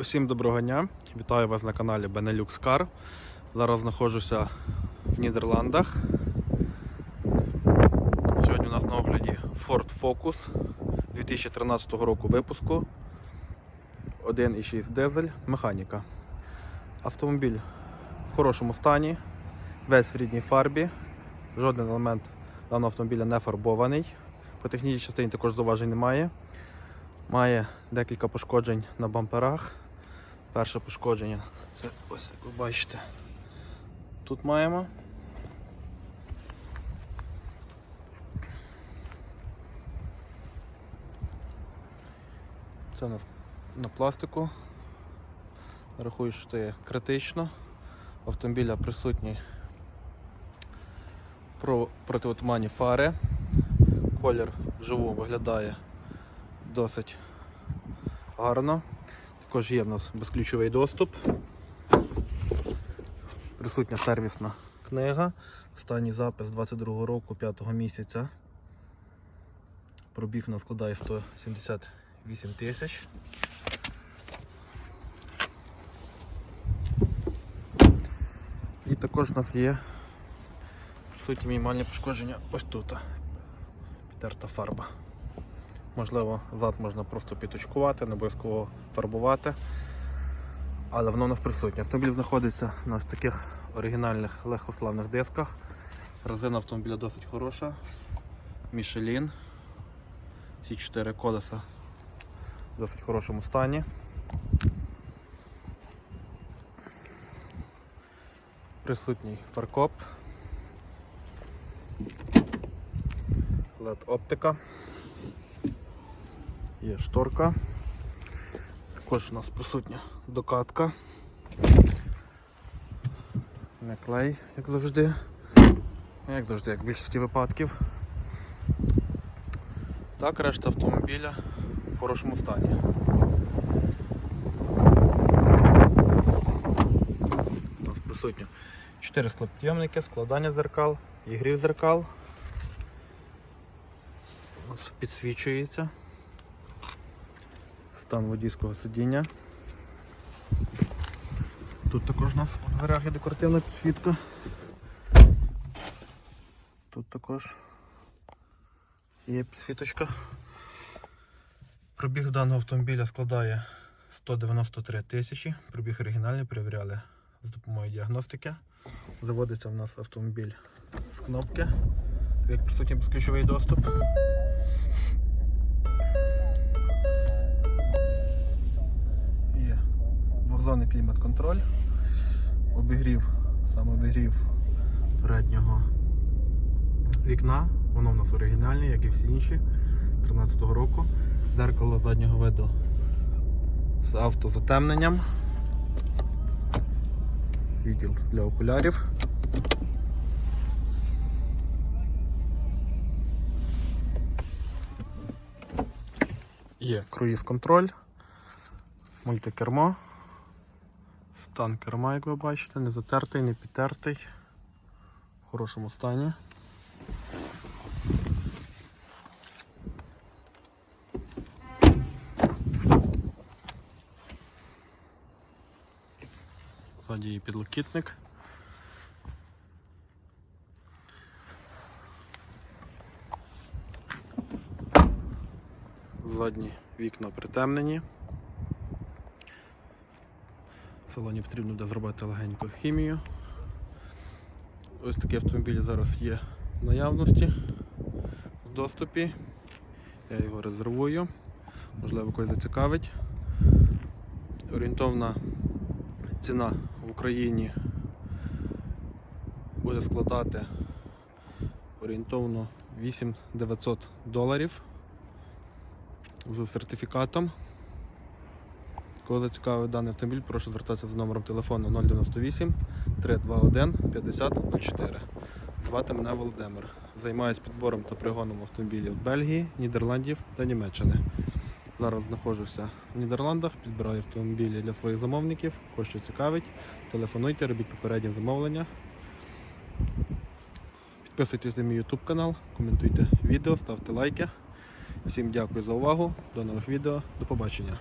Усім доброго дня! Вітаю вас на каналі Benelux Car. Зараз знаходжуся в Нідерландах. Сьогодні у нас на огляді Ford Focus 2013 року випуску. 1,6 дизель, механіка. Автомобіль в хорошому стані, весь в рідній фарбі. Жоден елемент даного автомобіля не фарбований. По технічній частині також зауважень немає. Має декілька пошкоджень на бамперах. Перше пошкодження це ось як ви бачите. Тут маємо. Це у нас на пластику. Рахую, що це є критично. Автомобіля присутні про- протиотуманні фари. Колір вживу виглядає досить гарно. Також є в нас безключовий доступ. Присутня сервісна книга. Останній запис 22 року, 5 місяця. Пробіг нас складає 178 тисяч. І також у нас є присутні мінімальні пошкодження ось тут. Підтерта фарба. Можливо, зад можна просто підточкувати, не обов'язково фарбувати. Але воно у нас присутнє. Автомобіль знаходиться на ось таких оригінальних легкосплавних дисках. Резина автомобіля досить хороша. Michelin. Всі чотири колеса в досить хорошому стані. Присутній фаркоп. LED оптика. Є шторка. Також у нас присутня докатка. Не клей, як завжди. Як завжди, як в більшості випадків. Так, решта автомобіля в хорошому стані. У нас присутні 4 склопідйомники, складання зеркал, ігрів зеркал. У нас підсвічується стан водійського сидіння. Тут також у нас у дверях є декоративна підсвітка. Тут також є підсвіточка. Пробіг даного автомобіля складає 193 тисячі. Пробіг оригінальний, перевіряли з допомогою діагностики. Заводиться в нас автомобіль з кнопки, як присутній безключовий доступ. Двохзонний клімат-контроль, обігрів, сам обігрів переднього вікна. Воно в нас оригінальне, як і всі інші 13-го року. Дзеркало заднього виду з автозатемненням. Відділ для окулярів. Є круїз-контроль, мультикермо. Стан керма, як ви бачите, не затертий, не підтертий. В хорошому стані. Ззаді є підлокітник. Задні вікна притемнені. Салоні потрібно буде зробити легеньку хімію. Ось такі автомобілі зараз є в наявності в доступі. Я його резервую, можливо когось зацікавить. Орієнтовна ціна в Україні буде складати орієнтовно 8900 доларів з сертифікатом. Кого зацікавив даний автомобіль, прошу звертатися за номером телефону 098 321 5004. Звати мене Володимир. Займаюся підбором та пригоном автомобілів Бельгії, Нідерландів та Німеччини. Зараз знаходжуся в Нідерландах, підбираю автомобілі для своїх замовників. Кого що цікавить, телефонуйте, робіть попереднє замовлення. Підписуйтесь на мій YouTube канал, коментуйте відео, ставте лайки. Всім дякую за увагу. До нових відео. До побачення.